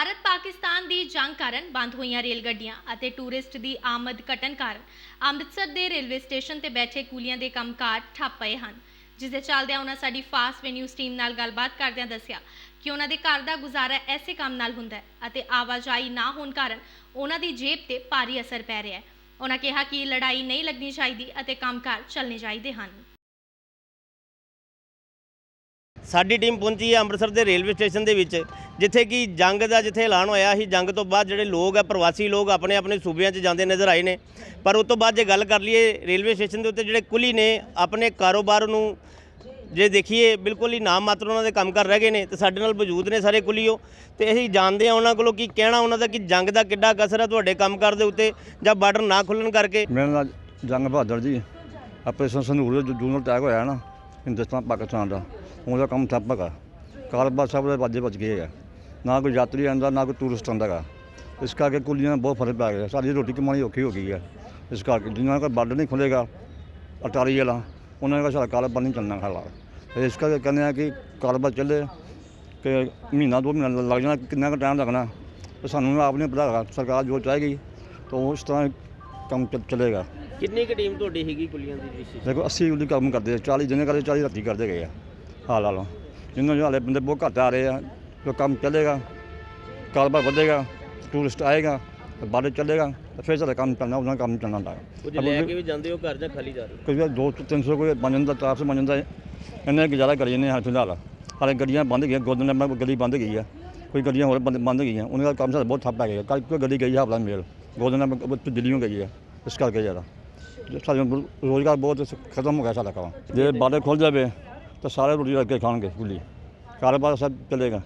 ਭਾਰਤ ਪਾਕਿਸਤਾਨ ਦੀ ਜੰਗ ਕਾਰਨ ਬੰਦ ਹੋਈਆਂ ਰੇਲ ਗੱਡੀਆਂ ਅਤੇ ਟੂਰਿਸਟ ਦੀ ਆਮਦ ਘਟਣ ਕਾਰਨ ਅੰਮ੍ਰਿਤਸਰ ਦੇ ਰੇਲਵੇ ਸਟੇਸ਼ਨ ਤੇ ਬੈਠੇ ਕੂਲੀਆਂ ਦੇ ਕੰਮਕਾਰ ਠੱਪ ਪਏ ਹਨ। ਜਿਸ ਦੇ ਚੱਲਦਿਆਂ ਉਹਨਾਂ ਸਾਡੀ ਫਾਸਟ ਵੇ ਨਿਊਜ਼ ਟੀਮ ਨਾਲ ਗੱਲਬਾਤ ਕਰਦਿਆਂ ਦੱਸਿਆ ਕਿ ਉਹਨਾਂ ਦੇ ਘਰ ਦਾ ਗੁਜ਼ਾਰਾ ਐਸੇ ਕੰਮ ਨਾਲ ਹੁੰਦਾ ਹੈ ਅਤੇ ਆਵਾਜਾਈ ਨਾ ਹੋਣ ਕਾਰਨ ਉਹਨਾਂ ਦੀ ਜੇਬ ਤੇ ਭਾਰੀ ਅਸਰ ਪੈ ਰਿਹਾ ਹੈ। ਉਹਨਾਂ ਕਿਹਾ ਕਿ ਲੜਾਈ ਨਹੀਂ ਲੱਗਣੀ ਚਾਹੀਦੀ ਅਤੇ ਕੰਮਕਾਰ ਚੱਲਣੇ ਚਾਹੀਦੇ ਹਨ। ਸਾਡੀ ਟੀਮ ਪਹੁੰਚੀ ਹੈ ਅੰਮ੍ਰਿਤਸਰ ਦੇ ਰੇਲਵੇ ਸਟੇਸ਼ਨ ਦੇ ਵਿੱਚ, ਜਿੱਥੇ ਕਿ ਜੰਗ ਦਾ ਜਿੱਥੇ ਐਲਾਨ ਹੋਇਆ ਸੀ, ਜੰਗ ਤੋਂ ਬਾਅਦ ਜਿਹੜੇ ਲੋਕ ਆ, ਪ੍ਰਵਾਸੀ ਲੋਕ ਆਪਣੇ ਆਪਣੇ ਸੂਬਿਆਂ 'ਚ ਜਾਂਦੇ ਨਜ਼ਰ ਆਏ ਨੇ। ਪਰ ਉਸ ਤੋਂ ਬਾਅਦ ਜੇ ਗੱਲ ਕਰ ਲਈਏ ਰੇਲਵੇ ਸਟੇਸ਼ਨ ਦੇ ਉੱਤੇ, ਜਿਹੜੇ ਕੁਲੀ ਨੇ ਆਪਣੇ ਕਾਰੋਬਾਰ ਨੂੰ ਜੇ ਦੇਖੀਏ, ਬਿਲਕੁਲ ਹੀ ਨਾਮ ਮਾਤਰ ਉਹਨਾਂ ਦੇ ਕੰਮ ਕਰ ਰਹਿ ਗਏ ਨੇ ਤੇ ਸਾਡੇ ਨਾਲ ਮੌਜੂਦ ਨੇ ਸਾਰੇ ਕੁਲੀਓ ਤੇ ਅਸੀਂ ਜਾਣਦੇ ਹਾਂ ਉਹਨਾਂ ਕੋਲੋਂ ਕੀ ਕਹਿਣਾ, ਉਹਨਾਂ ਦਾ ਕਿ ਜੰਗ ਦਾ ਕਿੱਡਾ ਕਸਰ ਹੈ ਤੁਹਾਡੇ ਕੰਮਕਾਰ ਦੇ ਉੱਤੇ ਜਾਂ ਬਾਰਡਰ ਨਾ ਖੁੱਲਣ ਕਰਕੇ? ਮੇਰਾ ਨਾਮ ਜੰਗ ਬਹਾਦਰ ਜੀ। ਆਪਰੇਸ਼ਨ ਸੰਧੂਰ ਜੂਨਲ ਅਟੈਕ ਹੋਇਆ ਨਾ, ਹਿੰਦੁਸਤਾਨ, ਪਾਕਿਸਤਾਨ ਦਾ। ਉਹਦਾ ਕੰਮ ਠੱਪ ਹੈਗਾ। ਕਾਰੋਬਾਰ ਸਭ ਦੇ ਵਾਜੇ ਵੱਜ ਗਏ ਹੈਗਾ। ਨਾ ਕੋਈ ਯਾਤਰੀ ਆਉਂਦਾ ਨਾ ਕੋਈ ਟੂਰਿਸਟ ਆਉਂਦਾ ਹੈਗਾ। ਇਸ ਕਰਕੇ ਕੁਲੀਆਂ ਦਾ ਬਹੁਤ ਫ਼ਰਕ ਪੈ ਗਿਆ। ਸਾਡੀ ਰੋਟੀ ਕਮਾਉਣੀ ਔਖੀ ਹੋ ਗਈ ਹੈ। ਇਸ ਕਰਕੇ ਜਿਨ੍ਹਾਂ ਦਾ ਬਾਰਡਰ ਨਹੀਂ ਖੁੱਲੇਗਾ ਅਟਾਰੀ ਵਾਲਾ ਉਹਨਾਂ ਦਾ ਸਾਡਾ ਕਾਰੋਬਾਰ ਨਹੀਂ ਚੱਲਣਾ ਹਾਲਾ ਇਸ ਕਰਕੇ ਕਹਿੰਦੇ ਆ ਕਿ ਕਾਰੋਬਾਰ ਚੱਲੇ ਕਿ ਮਹੀਨਾ ਦੋ ਮਹੀਨਾ ਲੱਗ ਜਾਣਾ ਕਿੰਨਾ ਕੁ ਟਾਈਮ ਲੱਗਣਾ। ਤੇ ਸਾਨੂੰ ਆਪ ਨਹੀਂ ਪਤਾ ਹੈਗਾ ਸਰਕਾਰ ਜੋ ਚਾਹੇਗੀ ਤਾਂ ਉਸ ਤਰ੍ਹਾਂ ਕੰਮ ਚੱਲ- ਚੱਲੇਗਾ। ਕਿੰਨੀ ਕੁ ਟੀਮ ਤੁਹਾਡੀ ਹੈਗੀ ਕੁਲੀਆਂ ਦੀ ਦੇਖੋ 80 ਉਹਦੀ ਕੰਮ ਕਰਦੇ ਆ 40 ਜਿਹਨੇ ਕਰਦੇ 40 ਰਾਤੀ ਕਰਦੇ ਗਏ ਆ। ਹਾਲ ਹਾਲੋਂ ਜਿਨ੍ਹਾਂ ਦੇ ਹਾਲੇ ਬੰਦੇ ਬਹੁਤ ਘੱਟ ਆ ਰਹੇ ਆ ਜੋ ਕੰਮ ਚੱਲੇਗਾ ਕਾਰੋਬਾਰ ਵਧੇਗਾ ਟੂਰਿਸਟ ਆਏਗਾ ਤੇ ਬਾਅਦ ਚੱਲੇਗਾ ਤੇ ਫਿਰ ਸਾਡਾ ਕੰਮ ਚੱਲਣਾ ਉਹਨਾਂ ਕੰਮ ਚੱਲਣਾ ਹੁੰਦਾ ਕੁਝ ਲੈ ਕੇ ਵੀ ਜਾਂਦੇ ਹੋ ਘਰ ਜਾਂ ਖਾਲੀ ਜਾ ਰਹੇ ਹੋ? ਕੋਈ ਵੀ 200 300 ਕੋਈ ਬਣ ਜਾਂਦਾ 400 ਬਣ ਜਾਂਦਾ ਇੰਨੇ ਗੁਜ਼ਾਰਾ ਕਰੀ ਜਾਂਦੇ ਹਾਂ ਫਿਲਹਾਲ ਹਾਲੇ ਗੱਡੀਆਂ ਬੰਦ ਗਈਆਂ ਗੋਦਨ ਨੰਬਰ ਗਲੀ ਬੰਦ ਗਈ ਆ। ਕੋਈ ਗੱਡੀਆਂ ਹੋਰ ਬੰਦ ਬੰਦ ਗਈਆਂ ਉਹਨਾਂ ਦਾ ਕੰਮ ਸਾਡਾ ਬਹੁਤ ਠੱਪ ਪੈ ਗਿਆ। ਕੱਲ ਕੋਈ ਗੱਡੀ ਗਈ ਹਾਵਲਾ ਮੇਲ ਗੋਦਨ ਨੰਬਰ ਦਿੱਲੀੋਂ ਗਈ ਆ ਇਸ ਕਰਕੇ ਜ਼ਿਆਦਾ। ਸਾਡੇ ਰੋਜ਼ਗਾਰ ਬਹੁਤ ਖਤਮ ਹੋ ਗਿਆ ਸਾਡਾ ਕੰਮ। ਜੇ ਬਾਰੇ ਖੁੱਲ ਜਾਵੇ ਤਾਂ ਸਾਰੇ ਰੋਟੀ ਰੱਖ ਕੇ ਖਾਣਗੇ ਕੁੱਲੀ ਕਾਰੋਬਾਰ ਸਭ ਚੱਲੇਗਾ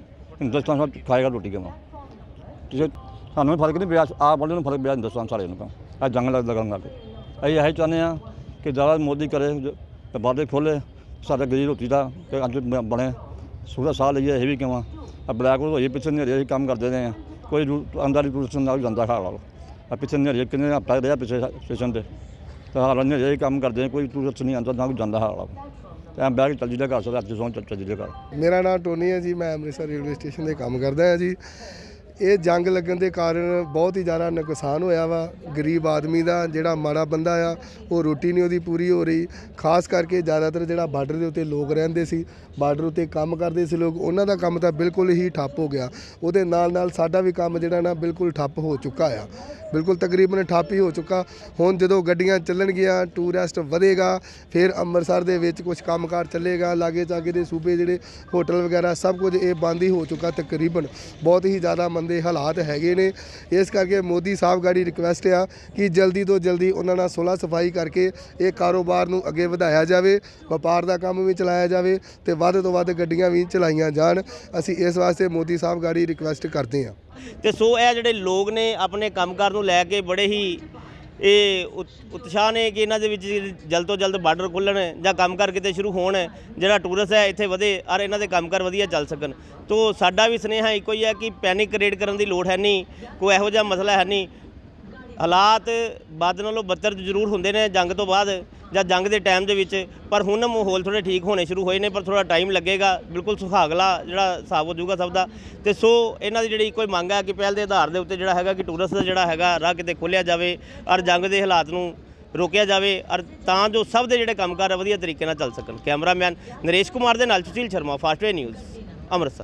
ਹਿੰਦੁਸਤਾਨ ਸਭ ਖਾਏਗਾ ਰੋਟੀ ਕਿਵੇਂ ਤੁਸੀਂ ਸਾਨੂੰ ਵੀ ਫ਼ਰਕ ਨਹੀਂ ਪਿਆ। ਆਪ ਵਾਲੇ ਨੂੰ ਫ਼ਰਕ ਪਿਆ ਹਿੰਦੁਸਤਾਨ ਸਾਰੇ ਨੂੰ ਆ ਜੰਗ ਲੱਗ ਲੱਗਣ ਲੱਗ ਅਸੀਂ ਇਹ ਚਾਹੁੰਦੇ ਹਾਂ ਕਿ ਜ਼ਿਆਦਾ ਮੋਦੀ ਕਰੇ ਜ- ਤੇ ਬਾਰੇ ਖੋਲੇ ਸਾਡੇ ਗਰੀਬ ਰੋਟੀ ਦਾ ਕਿ ਅੱਜ ਬਣੇ। ਸੂਰਾ ਸਾਹ ਲਈਏ, ਇਹ ਵੀ ਕਿਵਾਂ ਆ? ਬਲੈਕ ਹੋਈ, ਪਿੱਛੇ ਨੇੜੇ ਅਸੀਂ ਕੰਮ ਕਰਦੇ ਰਹੇ ਹਾਂ। ਕੋਈ ਰੂ- ਅੰਦਰ ਹੀ ਟੂਰਿਸਟ ਨਾਲ ਜਾਂਦਾ ਖਾ ਲਾ ਆ ਪਿੱਛੇ ਨੇੜੇ ਕਿੰਨੇ ਹਫ਼ਤਾ ਰਿਹਾ ਪਿੱਛੇ ਸਟੇਸ਼ਨ ਤੇ। ਤਾਂ ਹਾਲ ਨੇੜੇ ਹੀ ਕੰਮ ਕਰਦੇ ਹਾਂ, ਕੋਈ ਟੂਰਿਸਟ ਨਹੀਂ ਆਉਂਦਾ ਨਾ ਕੋਈ ਜਾਂਦਾ ਹਾਲ ਐਂ ਬੈਗ ਚੱਲ ਜੀਦਾ ਘਰ ਸਾਡਾ ਅੱਜ ਸੌਂ ਚੱਲ ਜੀਦਾ ਘਰ। ਮੇਰਾ ਨਾਮ ਟੋਨੀ ਹੈ ਜੀ ਮੈਂ ਅੰਮ੍ਰਿਤਸਰ ਰੇਲਵੇ ਸਟੇਸ਼ਨ ਤੇ ਕੰਮ ਕਰਦਾ ਹਾਂ ਜੀ। ਇਹ ਜੰਗ ਲੱਗਣ ਦੇ ਕਾਰਨ ਬਹੁਤ ਹੀ ਜ਼ਿਆਦਾ ਨੁਕਸਾਨ ਹੋਇਆ ਵਾ। ਗਰੀਬ ਆਦਮੀ ਦਾ ਜਿਹੜਾ ਮਾੜਾ ਬੰਦਾ ਆ, ਉਹ ਰੋਟੀ ਨਹੀਂ ਉਹਦੀ ਪੂਰੀ ਹੋ ਰਹੀ। ਖਾਸ ਕਰਕੇ ਜ਼ਿਆਦਾਤਰ ਜਿਹੜਾ ਬਾਰਡਰ ਦੇ ਉੱਤੇ ਲੋਕ ਰਹਿੰਦੇ ਸੀ, ਬਾਰਡਰ ਉੱਤੇ ਕੰਮ ਕਰਦੇ ਸੀ ਲੋਕ, ਉਹਨਾਂ ਦਾ ਕੰਮ ਤਾਂ ਬਿਲਕੁਲ ਹੀ ਠੱਪ ਹੋ ਗਿਆ। ਉਹਦੇ ਨਾਲ ਨਾਲ ਸਾਡਾ ਵੀ ਕੰਮ ਜਿਹੜਾ ਨਾ ਬਿਲਕੁਲ ਠੱਪ ਹੋ ਚੁੱਕਾ ਆ। ਬਿਲਕੁਲ ਤਕਰੀਬਨ ਠੱਪ ਹੀ ਹੋ ਚੁੱਕਾ। ਹੁਣ ਜਦੋਂ ਗੱਡੀਆਂ ਚੱਲਣਗੀਆਂ ਟੂਰਿਸਟ ਵਧੇਗਾ, ਫਿਰ ਅੰਮ੍ਰਿਤਸਰ ਦੇ ਵਿੱਚ ਕੁਝ ਕੰਮਕਾਰ ਚੱਲੇਗਾ ਲਾਗੇ ਚਾਗੇ ਦੇ ਸੂਬੇ ਜਿਹੜੇ ਹੋਟਲ ਵਗੈਰਾ ਸਭ ਕੁਝ ਇਹ ਬੰਦ ਹੀ ਹੋ ਚੁੱਕਾ ਤਕਰੀਬਨ। ਬਹੁਤ ਹੀ ਜ਼ਿਆਦਾ ਦੇ ਹਾਲਾਤ ਹੈਗੇ ਨੇ। ਇਸ ਕਰਕੇ ਮੋਦੀ ਸਾਹਿਬ ਗਾੜੀ ਰਿਕਵੈਸਟ ਆ ਕਿ ਜਲਦੀ ਤੋਂ ਜਲਦੀ ਉਹਨਾਂ ਨਾਲ ਸੁਲ੍ਹਾ ਸਫ਼ਾਈ ਕਰਕੇ ਇਹ ਕਾਰੋਬਾਰ ਨੂੰ ਅੱਗੇ ਵਧਾਇਆ ਜਾਵੇ, ਵਪਾਰ ਦਾ ਕੰਮ ਵੀ ਚਲਾਇਆ ਜਾਵੇ ਤੇ ਵੱਧ ਤੋਂ ਵੱਧ ਗੱਡੀਆਂ ਵੀ ਚਲਾਈਆਂ ਜਾਣ। ਅਸੀਂ ਇਸ ਵਾਸਤੇ ਮੋਦੀ ਸਾਹਿਬ ਗਾੜੀ ਰਿਕਵੈਸਟ ਕਰਦੇ ਹਾਂ। ਤੇ ਸੋ ਇਹ ਜਿਹੜੇ ਲੋਕ ਨੇ ਆਪਣੇ ਕੰਮਕਾਰ ਨੂੰ ਲੈ ਕੇ ਬੜੇ ਹੀ ਇਹ ਉਤਸ਼ਾਹ ਨੇ ਕਿ ਇਹਨਾਂ ਦੇ ਵਿੱਚ ਜਲਦ ਤੋਂ ਜਲਦ ਬਾਰਡਰ ਖੁੱਲਣ ਜਾਂ ਕੰਮਕਾਰ ਕਿਤੇ ਸ਼ੁਰੂ ਹੋਣ, ਜਿਹੜਾ ਟੂਰਿਸਟ ਹੈ ਇੱਥੇ ਵਧੇ ਔਰ ਇਹਨਾਂ ਦੇ ਕੰਮਕਾਰ ਵਧੀਆ ਚੱਲ ਸਕਣ। ਤੋ ਸਾਡਾ ਵੀ ਸੁਨੇਹਾ ਇੱਕੋ ਹੀ ਹੈ ਕਿ ਪੈਨਿਕ ਕ੍ਰੀਏਟ ਕਰਨ ਦੀ ਲੋੜ ਹੈ ਨਹੀਂ, ਕੋਈ ਇਹੋ ਜਿਹਾ ਮਸਲਾ ਹੈ ਨਹੀਂ। ਹਾਲਾਤ ਬਾਦ ਨਾਲੋਂ ਬੱਤਰ ਜ਼ਰੂਰ ਹੁੰਦੇ ਨੇ ਜੰਗ ਤੋਂ ਬਾਅਦ ਜਾਂ ਜੰਗ ਦੇ ਟਾਈਮ ਦੇ ਵਿੱਚ, ਪਰ ਹੁਣ ਮਾਹੌਲ ਥੋੜੇ ਠੀਕ ਹੋਣੇ ਸ਼ੁਰੂ ਹੋਏ ਨੇ, ਪਰ ਥੋੜਾ ਟਾਈਮ ਲੱਗੇਗਾ, ਬਿਲਕੁਲ ਸੁਹਾਗਲਾ ਜਿਹੜਾ ਹਿਸਾਬ ਹੋ ਜਾਊਗਾ ਸਭ ਦਾ। ਤੇ ਸੋ ਇਹਨਾਂ ਦੀ ਜਿਹੜੀ ਕੋਈ ਮੰਗ ਹੈ ਕਿ ਪਹਿਲ ਦੇ ਆਧਾਰ ਦੇ ਉੱਤੇ ਜਿਹੜਾ ਹੈਗਾ ਕਿ ਟੂਰਿਸਟ ਦਾ ਜਿਹੜਾ ਹੈਗਾ ਰਾਹ ਕਿਤੇ ਖੋਲਿਆ ਜਾਵੇ ਔਰ ਜੰਗ ਦੇ ਹਾਲਾਤ ਨੂੰ ਰੋਕਿਆ ਜਾਵੇ, ਔਰ ਤਾਂ ਜੋ ਸਭ ਦੇ ਜਿਹੜੇ ਕੰਮਕਾਰ ਆ ਵਧੀਆ ਤਰੀਕੇ ਨਾਲ ਚੱਲ ਸਕਣ। ਕੈਮਰਾਮੈਨ ਨਰੇਸ਼ ਕੁਮਾਰ ਦੇ ਨਾਲ ਸੁਸ਼ੀਲ ਸ਼ਰਮਾ ਫਾਸਟਵੇ ਨਿਊਜ਼ ਅੰਮ੍ਰਿਤਸਰ।